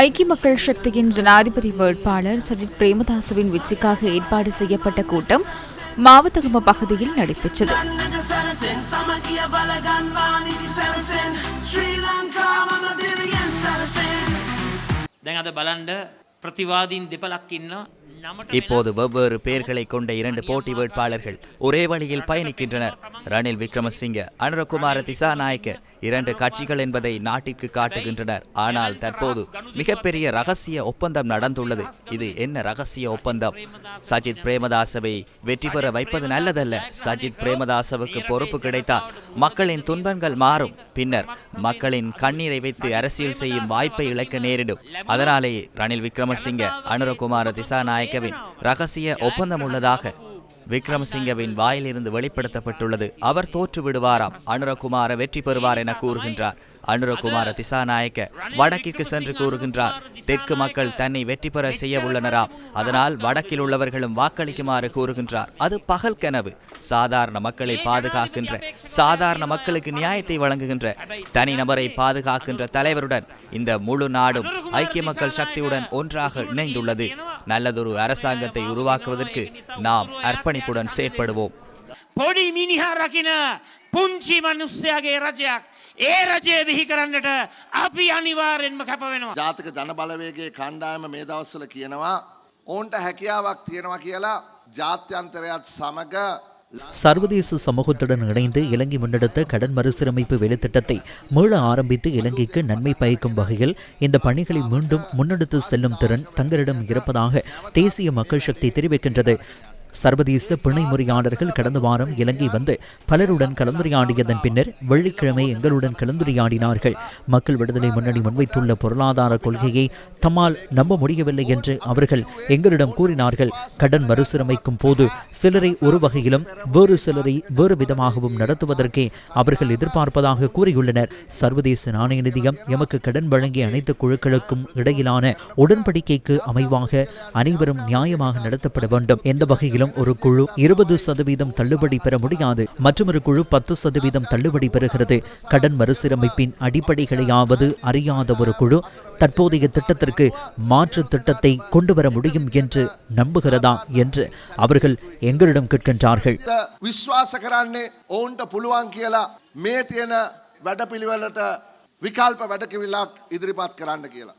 ஐக்கிய மக்கள் சக்தியின் ஜனாதிபதி வேட்பாளர் சஜித் பிரேமதாசவின் வெற்றிக்காக ஏற்பாடு செய்யப்பட்ட கூட்டம் மாவத்தகம பகுதியில் நடைபெற்றது දැන් අද බලන්ඩ ප්‍රතිවාදීන් දෙපලක් ඉන්නවා නමට இப்போது வெவ்வேறு பெயர்களை கொண்ட இரண்டு போட்டி வேட்பாளர்கள் ஒரே வழியில் பயணிக்கின்றனர். ரணில் விக்ரமசிங்க அனுரகுமார திசாநாயக்க இரண்டு கட்சிகள் என்பதை நாட்டிற்கு காட்டுகின்றனர். ஆனால் தற்போது மிகப்பெரிய ரகசிய ஒப்பந்தம் நடந்துள்ளது. இது என்ன ரகசிய ஒப்பந்தம்? சஜித் பிரேமதாசவை வெற்றி பெற வைப்பது நல்லதல்ல. சஜித் பிரேமதாசவுக்கு பொறுப்பு கிடைத்தால் மக்களின் துன்பங்கள் மாறும். பின்னர் மக்களின் கண்ணீரை வைத்து அரசியல் செய்யும் வாய்ப்பை இழக்க நேரிடும். அதனாலேயே ரணில் விக்ரமசிங்க அனுரகுமார திசாநாயக்கவின் ரகசிய ஒப்பந்தம் உள்ளதாக விக்ரமசிங்கவின் வாயிலிருந்து வெளிப்படுத்தப்பட்டுள்ளது. அவர் தோற்று விடுவாராம். அனுரகுமார வெற்றி பெறுவார் என கூறுகின்றார். அனுரகுமார திசாநாயக்க வடக்கிற்கு சென்று கூறுகின்றார். தெற்கு மக்கள் தன்னை வெற்றி பெற செய்ய உள்ளனராம். அதனால் வடக்கில் உள்ளவர்களும் வாக்களிக்குமாறு கூறுகின்றார். அது பகல் கனவு. சாதாரண மக்களை பாதுகாக்கின்ற சாதாரண மக்களுக்கு நியாயத்தை வழங்குகின்ற தனிநபரை பாதுகாக்கின்ற தலைவருடன் இந்த முழு நாடும் ஐக்கிய மக்கள் சக்தியுடன் ஒன்றாக இணைந்துள்ளது. நல்லதொரு அரசாங்கத்தை உருவாக்குவதற்கு நாம் அர்ப்பணிப்புடன் செயற்படுவோம் පොඩි මිනිහා රකින පුංචි මනුස්්‍යයාගේ රජයක් ඒ රජය බිහි කරන්නට අපි අනිවාරෙන්ම කැප වෙනවා. ජාතික ජනබලවේගේ කණ්ඩායම මේ දවස්සල කියනවා ඔවුන්ට හැකියාවක් තියෙනවා කියලා ජාත්‍යන්තරයත් සමඟ சர்வதேச சமூகத்துடன் இணைந்து இலங்கை முன்னெடுத்த கடன் மறுசீரமைப்பு வேலைத்திட்டத்தை மீள ஆரம்பித்து இலங்கைக்கு நன்மை பயக்கும் வகையில் இந்த பணிகளை மீண்டும் முன்னெடுத்து செல்லும் திறன் தங்களிடம் இருப்பதாக தேசிய மக்கள் சக்தி தெரிவிக்கின்றது. சர்வதேச பிணை முறையாளர்கள் கடந்த வாரம் இலங்கை வந்து பலருடன் கலந்துரையாடியதன் பின்னர் வெள்ளிக்கிழமை எங்களுடன் கலந்துரையாடினார்கள். மக்கள் விடுதலை முன்னணி முன்வைத்துள்ள பொருளாதார கொள்கையை தம்மால் நம்ப முடியவில்லை என்று அவர்கள் எங்களிடம் கூறினார்கள். கடன் மறுசீரமைக்கும் போது சிலரை ஒரு வகையிலும் வேறு சிலரை வேறு விதமாகவும் நடத்துவதற்கே அவர்கள் எதிர்பார்ப்பதாக கூறியுள்ளனர். சர்வதேச நாணய நிதியம் எமக்கு கடன் வழங்கிய அனைத்து குழுக்களுக்கும் இடையிலான உடன்படிக்கைக்கு அமைவாக அனைவரும் நியாயமாக நடத்தப்பட வேண்டும். எந்த வகையில் வகையிலும் ஒரு குழு இருபது சதவீதம் தள்ளுபடி பெற முடியாது மற்றொரு குழு பத்து சதவீதம் தள்ளுபடி பெறுகிறது கடன் மறுசீரமைப்பின் அடிப்படைகளையாவது அறியாத ஒரு குழு தற்போதைய திட்டத்திற்கு மாற்று திட்டத்தை கொண்டு வர முடியும் என்று நம்புகிறதா என்று அவர்கள் எங்களிடம் கேட்கின்றார்கள் විශ්වාස කරන්නේ ඔවුන්ට පුළුවන් කියලා මේ තියෙන වැඩපිළිවෙලට විකල්ප වැඩකිවිල්ලක් ඉදිරිපත් කරන්න කියලා.